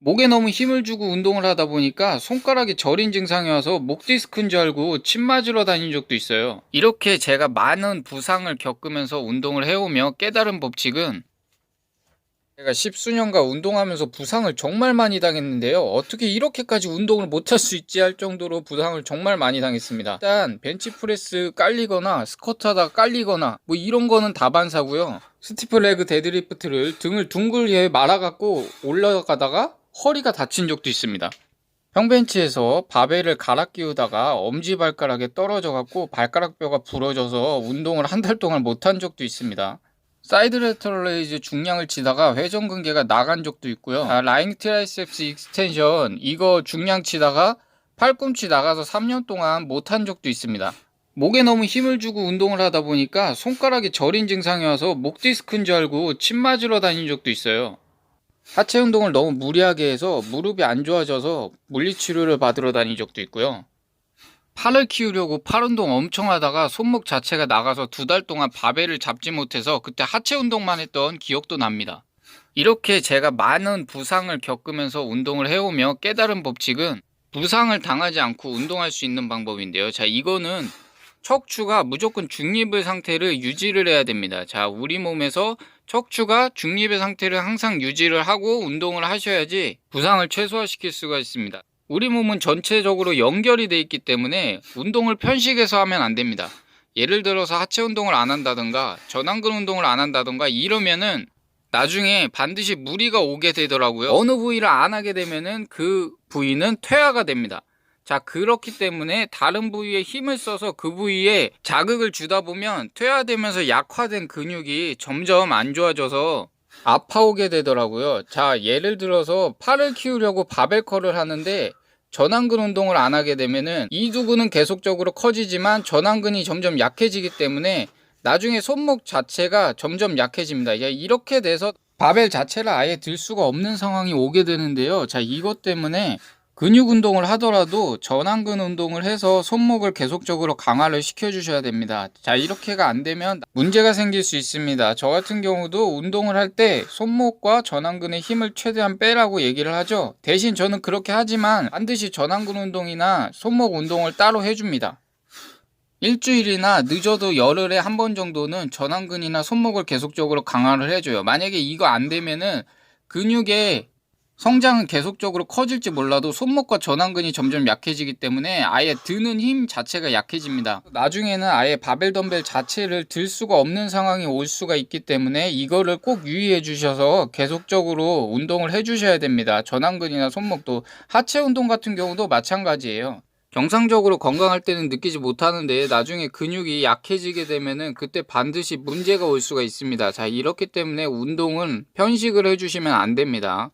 목에 너무 힘을 주고 운동을 하다 보니까 손가락이 저린 증상이 와서 목 디스크인 줄 알고 침 맞으러 다닌 적도 있어요. 이렇게 제가 많은 부상을 겪으면서 운동을 해오며 깨달은 법칙은 제가 십수년간 운동하면서 부상을 정말 많이 당했는데요. 어떻게 이렇게까지 운동을 못할 수 있지 할 정도로 부상을 정말 많이 당했습니다. 일단 벤치프레스 깔리거나 스쿼트 하다가 깔리거나 뭐 이런 거는 다반사고요. 스티플레그 데드리프트를 등을 둥글게 말아갖고 올라가다가 허리가 다친 적도 있습니다. 평벤치에서 바벨을 갈아 끼우다가 엄지발가락에 떨어져 갖고 발가락 뼈가 부러져서 운동을 한 달 동안 못한 적도 있습니다. 사이드 레터럴 레이즈 중량을 치다가 회전근개가 나간 적도 있고요. 아, 라인 트라이셉스 익스텐션 이거 중량 치다가 팔꿈치 나가서 3년 동안 못한 적도 있습니다. 목에 너무 힘을 주고 운동을 하다 보니까 손가락이 저린 증상이 와서 목 디스크인 줄 알고 침 맞으러 다닌 적도 있어요. 하체 운동을 너무 무리하게 해서 무릎이 안 좋아져서 물리치료를 받으러 다닌 적도 있고요. 팔을 키우려고 팔 운동 엄청 하다가 손목 자체가 나가서 두 달 동안 바벨을 잡지 못해서 그때 하체 운동만 했던 기억도 납니다. 이렇게 제가 많은 부상을 겪으면서 운동을 해오며 깨달은 법칙은 부상을 당하지 않고 운동할 수 있는 방법인데요. 자, 이거는 척추가 무조건 중립의 상태를 유지를 해야 됩니다. 자, 우리 몸에서 척추가 중립의 상태를 항상 유지를 하고 운동을 하셔야지 부상을 최소화시킬 수가 있습니다. 우리 몸은 전체적으로 연결이 돼 있기 때문에 운동을 편식해서 하면 안 됩니다. 예를 들어서 하체 운동을 안 한다든가 전완근 운동을 안 한다든가 이러면은 나중에 반드시 무리가 오게 되더라고요. 어느 부위를 안 하게 되면은 그 부위는 퇴화가 됩니다. 자, 그렇기 때문에 다른 부위에 힘을 써서 그 부위에 자극을 주다 보면 퇴화되면서 약화된 근육이 점점 안 좋아져서 아파오게 되더라고요. 자, 예를 들어서 팔을 키우려고 바벨컬을 하는데 전완근 운동을 안 하게 되면은 이 두근은 계속적으로 커지지만 전완근이 점점 약해지기 때문에 나중에 손목 자체가 점점 약해집니다. 야, 이렇게 돼서 바벨 자체를 아예 들 수가 없는 상황이 오게 되는데요. 자, 이것 때문에 근육 운동을 하더라도 전완근 운동을 해서 손목을 계속적으로 강화를 시켜주셔야 됩니다. 자, 이렇게가 안 되면 문제가 생길 수 있습니다. 저 같은 경우도 운동을 할 때 손목과 전완근의 힘을 최대한 빼라고 얘기를 하죠. 대신 저는 그렇게 하지만 반드시 전완근 운동이나 손목 운동을 따로 해줍니다. 일주일이나 늦어도 열흘에 한 번 정도는 전완근이나 손목을 계속적으로 강화를 해줘요. 만약에 이거 안 되면은 근육의 성장은 계속적으로 커질지 몰라도 손목과 전완근이 점점 약해지기 때문에 아예 드는 힘 자체가 약해집니다. 나중에는 아예 바벨 덤벨 자체를 들 수가 없는 상황이 올 수가 있기 때문에 이거를 꼭 유의해 주셔서 계속적으로 운동을 해 주셔야 됩니다. 전완근이나 손목도 하체 운동 같은 경우도 마찬가지예요. 정상적으로 건강할 때는 느끼지 못하는데 나중에 근육이 약해지게 되면은 그때 반드시 문제가 올 수가 있습니다. 자, 이렇기 때문에 운동은 편식을 해주시면 안 됩니다.